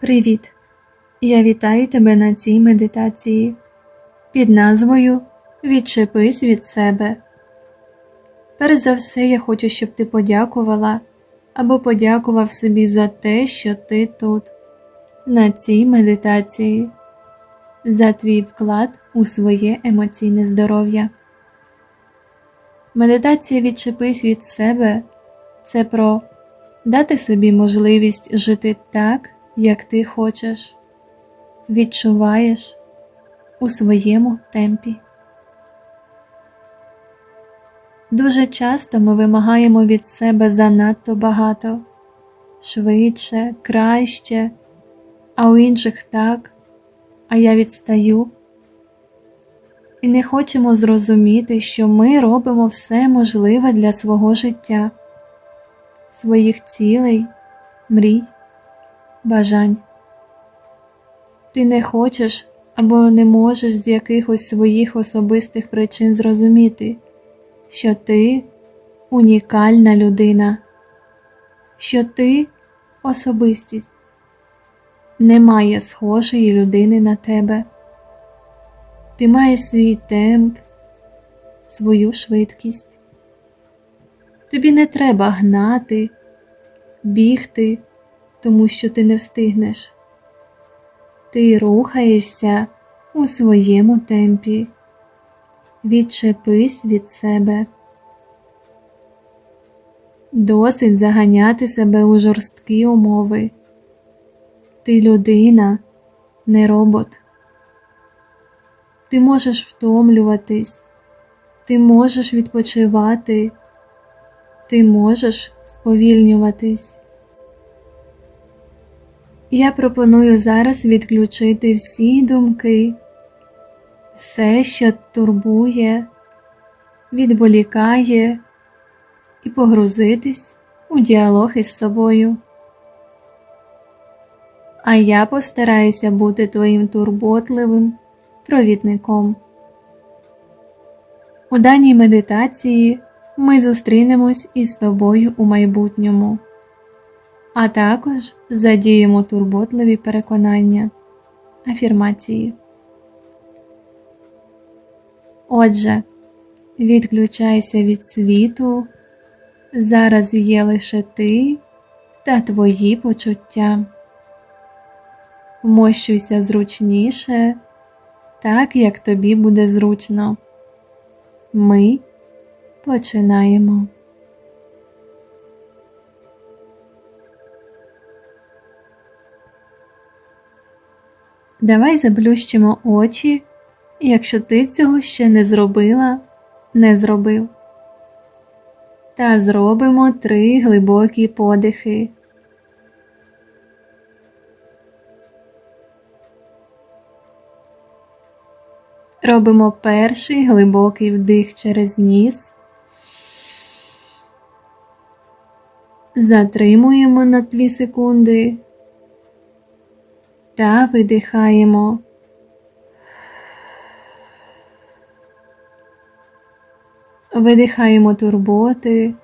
Привіт! Я вітаю тебе на цій медитації під назвою Відчепись від себе. Перш за все, я хочу, щоб ти подякувала або подякував собі за те, що ти тут, на цій медитації, за твій вклад у своє емоційне здоров'я. Медитація Відчепись від себе це про дати собі можливість жити так, як ти хочеш, відчуваєш у своєму темпі. Дуже часто ми вимагаємо від себе занадто багато, швидше, краще, а у інших так, а я відстаю. І не хочемо зрозуміти, що ми робимо все можливе для свого життя, своїх цілей, мрій, бажань. Ти не хочеш або не можеш з якихось своїх особистих причин зрозуміти, що ти унікальна людина, що ти особистість, немає схожої людини на тебе. Ти маєш свій темп, свою швидкість. Тобі не треба гнати, бігти, тому що ти не встигнеш. Ти рухаєшся у своєму темпі. Відчепись від себе. Досить заганяти себе у жорсткі умови. Ти людина, не робот. Ти можеш втомлюватись, ти можеш відпочивати, ти можеш сповільнюватись. Я пропоную зараз відключити всі думки, все, що турбує, відволікає, і погрузитись у діалог із собою. А я постараюся бути твоїм турботливим провідником. У даній медитації ми зустрінемось із тобою у майбутньому, а також задіємо турботливі переконання, афірмації. Отже, відключайся від світу, зараз є лише ти та твої почуття. Вмощуйся зручніше, так як тобі буде зручно. Ми починаємо. Давай заблющимо очі, якщо ти цього ще не зробила, не зробив. Та зробимо три глибокі подихи. Робимо перший глибокий вдих через ніс. Затримуємо на 2 секунди та видихаємо. Видихаємо турботи,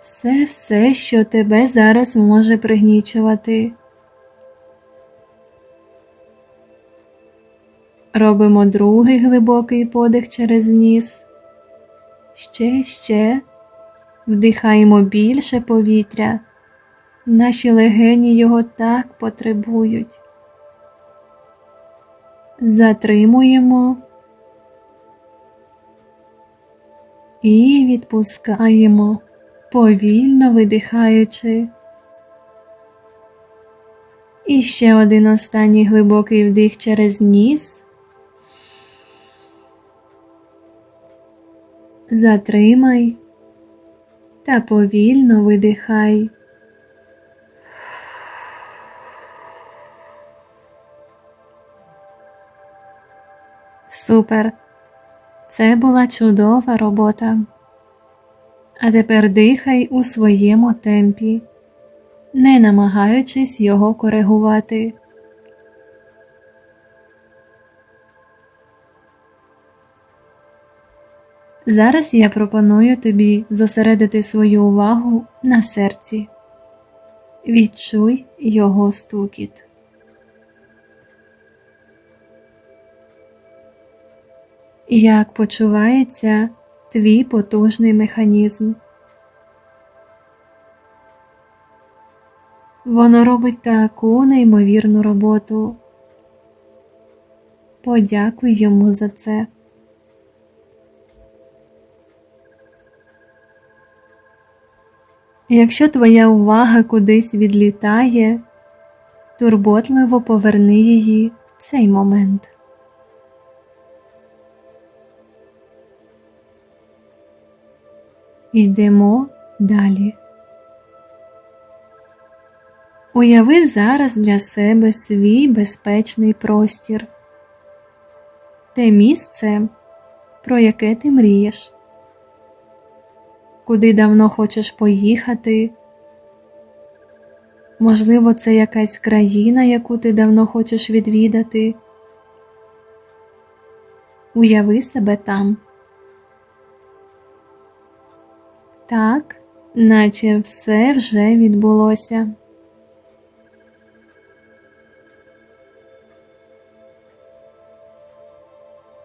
все все, що тебе зараз може пригнічувати. Робимо другий глибокий подих через ніс. Ще, ще вдихаємо більше повітря. Наші легені його так потребують. Затримуємо і відпускаємо, повільно видихаючи. І ще один останній глибокий вдих через ніс. Затримай та повільно видихай. Супер! Це була чудова робота. А тепер дихай у своєму темпі, не намагаючись його коригувати. Зараз я пропоную тобі зосередити свою увагу на серці. Відчуй його стукіт. Як почувається твій потужний механізм? Воно робить таку неймовірну роботу. Подякуй йому за це. Якщо твоя увага кудись відлітає, турботливо поверни її в цей момент. Йдемо далі. Уяви зараз для себе свій безпечний простір, те місце, про яке ти мрієш, куди давно хочеш поїхати. Можливо, це якась країна, яку ти давно хочеш відвідати. Уяви себе там. Так, наче все вже відбулося.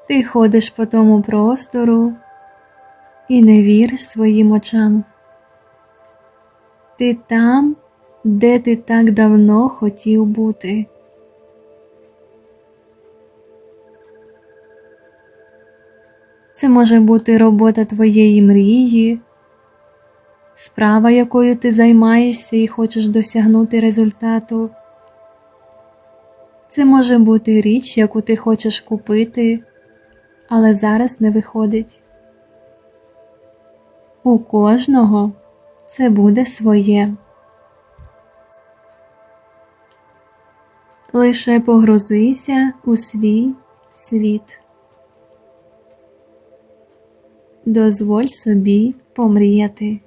Ти ходиш по тому простору і не віриш своїм очам. Ти там, де ти так давно хотів бути. Це може бути робота твоєї мрії, справа, якою ти займаєшся і хочеш досягнути результату. Це може бути річ, яку ти хочеш купити, але зараз не виходить. У кожного це буде своє. Лише погрузися у свій світ. Дозволь собі помріяти.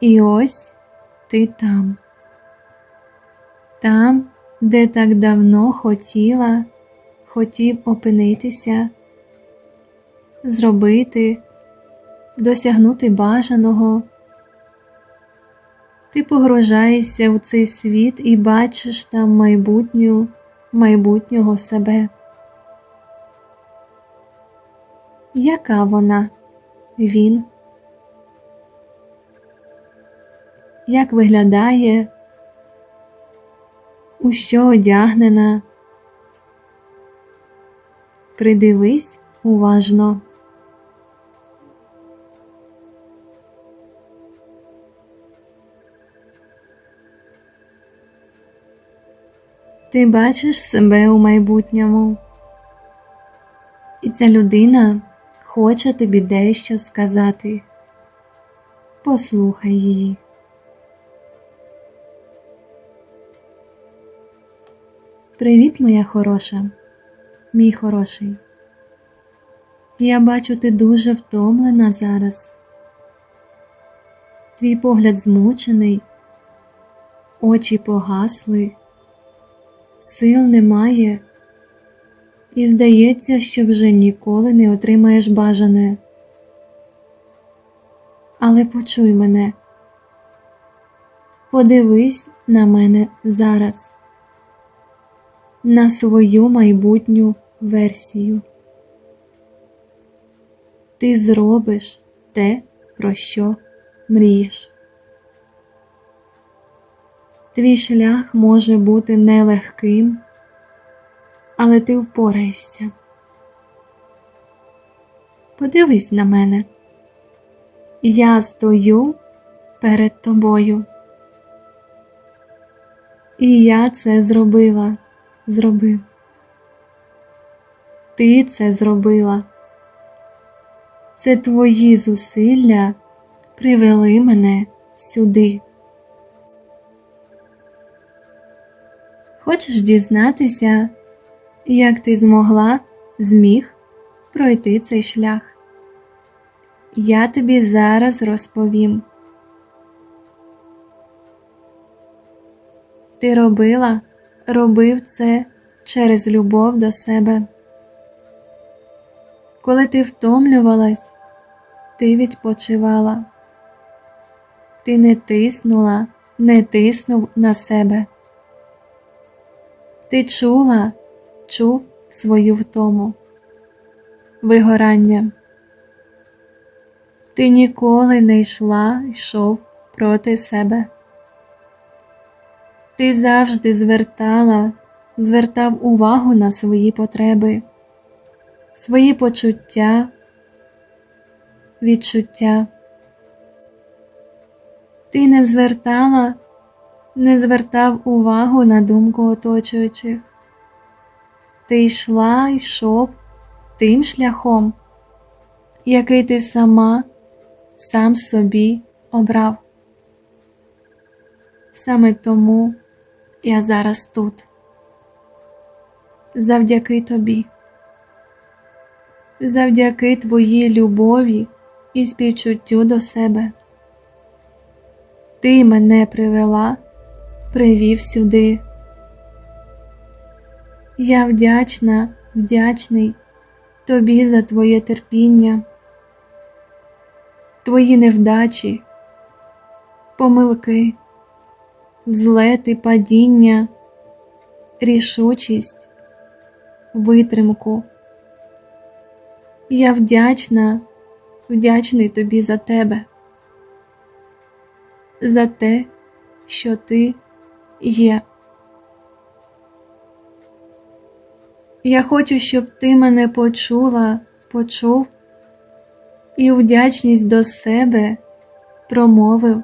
І ось ти там, там, де так давно хотіла, хотів опинитися, зробити, досягнути бажаного. Ти погружаєшся в цей світ і бачиш там майбутню, майбутнього себе. Яка вона? Він? Як виглядає? У що одягнена? Придивись уважно. Ти бачиш себе у майбутньому, і ця людина хоче тобі дещо сказати. Послухай її. Привіт, моя хороша, мій хороший. Я бачу, ти дуже втомлена зараз. Твій погляд змучений, очі погасли сил немає, і здається, що вже ніколи не отримаєш бажане. Але почуй мене, подивись на мене зараз, на свою майбутню версію. Ти зробиш те, про що мрієш. Твій шлях може бути нелегким, але ти впораєшся. Подивись на мене. Я стою перед тобою. І я це зробила, зробив. Ти це зробила. Це твої зусилля привели мене сюди. Хочеш дізнатися, як ти змогла, зміг пройти цей шлях? Я тобі зараз розповім. Ти робила, робив це через любов до себе. Коли ти втомлювалась, ти відпочивала. Ти не тиснула, не тиснув на себе. Ти чула, чув свою втому, вигорання. Ти ніколи не йшла, йшов проти себе. Ти завжди звертала, звертав увагу на свої потреби, свої почуття, відчуття. Ти не звертала, не звертав увагу на думку оточуючих. Ти йшла, йшов тим шляхом, який ти сама сам собі обрав. Саме тому я зараз тут. Завдяки тобі, завдяки твоїй любові і співчуттю до себе. Ти мене привела, привів сюди. Я вдячна, вдячний тобі за твоє терпіння, твої невдачі, помилки, взлети, падіння, рішучість, витримку. Я вдячна, вдячний тобі за тебе за те, що ти є. Я хочу, щоб ти мене почула, почув і вдячність до себе промовив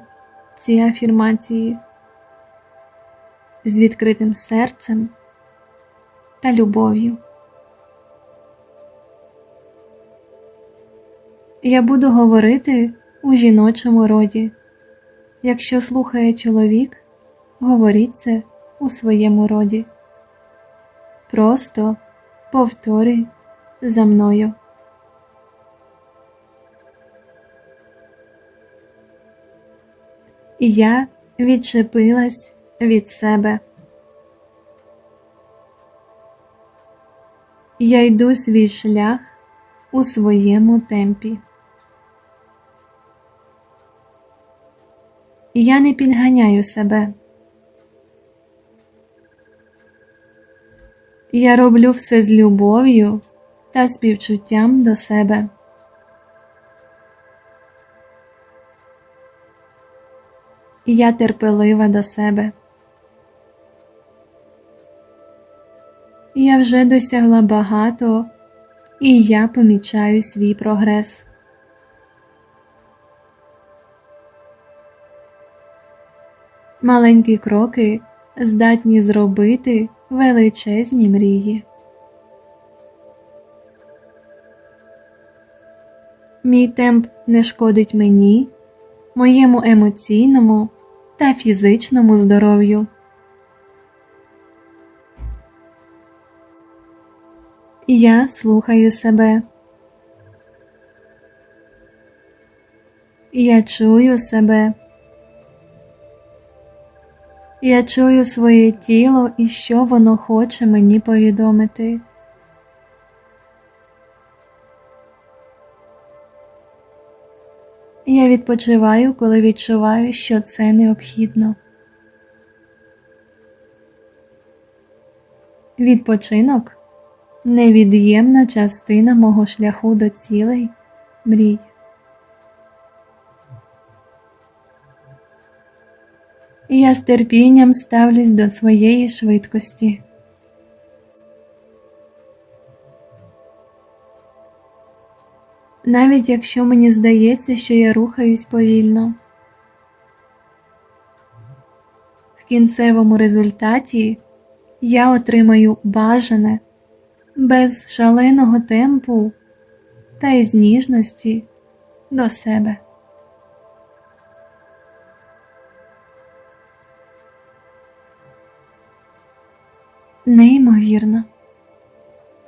ці афірмації з відкритим серцем та любов'ю. Я буду говорити у жіночому роді. Якщо слухає чоловік, говоріть це у своєму роді. Просто повторюй за мною. Я відчепилась від себе. Я йду свій шлях у своєму темпі. Я не підганяю себе. Я роблю все з любов'ю та співчуттям до себе. Я терпелива до себе. Вже досягла багато, і я помічаю свій прогрес. Маленькі кроки здатні зробити величезні мрії. Мій темп не шкодить мені, моєму емоційному та фізичному здоров'ю. Я слухаю себе. Я чую себе. Я чую своє тіло і що воно хоче мені повідомити. Я відпочиваю, коли відчуваю, що це необхідно. Відпочинок невід'ємна частина мого шляху до цілей мрій. Я з терпінням ставлюсь до своєї швидкості. Навіть якщо мені здається, що я рухаюсь повільно. В кінцевому результаті я отримаю бажане без шаленого темпу та із ніжності до себе. Неймовірно,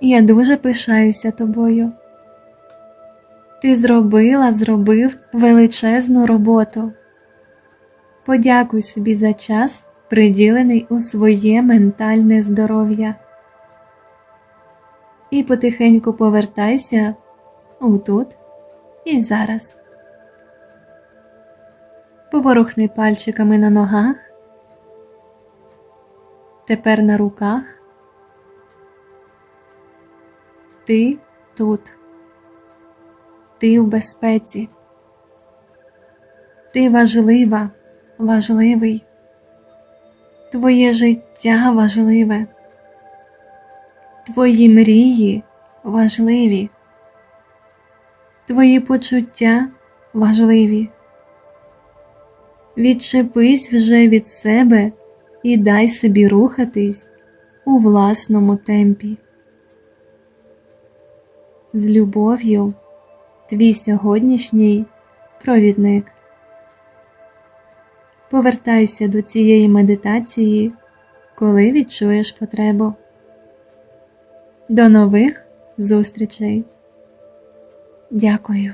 я дуже пишаюся тобою. Ти зробила, зробив величезну роботу. Подякуй собі за час, приділений у своє ментальне здоров'я. І потихеньку повертайся у тут і зараз. Поворухни пальчиками на ногах, тепер на руках. Ти тут. Ти в безпеці. Ти важлива, важливий. Твоє життя важливе. Твої мрії важливі. Твої почуття важливі. Відчепись вже від себе і дай собі рухатись у власному темпі. З любов'ю, твій сьогоднішній провідник. Повертайся до цієї медитації, коли відчуєш потребу. До нових зустрічей. Дякую.